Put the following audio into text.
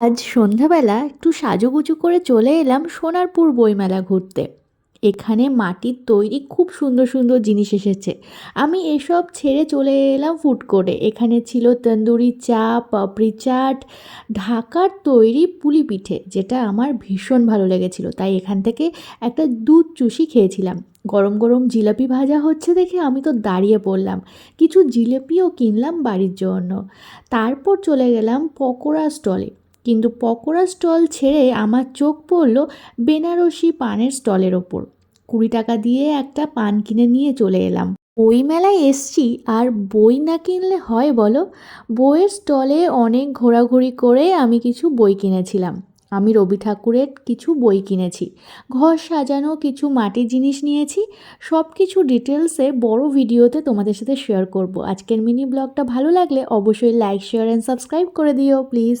আজ সন্ধ্যাবেলা একটু সাজুগুজু করে চলে এলাম সোনারপুর বইমেলা ঘুরতে। এখানে মাটির তৈরি খুব সুন্দর সুন্দর জিনিস এসেছে। আমি এসব ছেড়ে চলে এলাম ফুড কোর্টে এখানে ছিল তন্দুরি চা, পাপড়ি চাট, ঢাকার তৈরি পুলি পিঠে, যেটা আমার ভীষণ ভালো লেগেছিল। তাই এখান থেকে একটা দুধ চুষি খেয়েছিলাম। গরম গরম জিলাপি ভাজা হচ্ছে দেখে আমি তো দাঁড়িয়ে পড়লাম। কিছু জিলেপিও কিনলাম বাড়ির জন্য। তারপর চলে গেলাম পকোড়া স্টলে কিন্তু পকোড়া স্টল ছেড়ে আমার চোখ পড়ল বেনারসি পানের স্টলের ওপর। কুড়ি টাকা দিয়ে একটা পান কিনে নিয়ে চলে এলাম। বই মেলায় এসছি, আর বই না কিনলে হয় বলো? বইয়ের স্টলে অনেক ঘোরাঘুরি করে আমি কিছু বই কিনেছিলাম। আমি রবি ঠাকুরের কিছু বই কিনেছি। ঘর সাজানো, কিছু মাটির জিনিস নিয়েছি। সব কিছু ডিটেলসে বড় ভিডিওতে তোমাদের সাথে শেয়ার করব। আজকের মিনি ব্লগটা ভালো লাগলে অবশ্যই লাইক শেয়ার অ্যান্ড সাবস্ক্রাইব করে দিও প্লিজ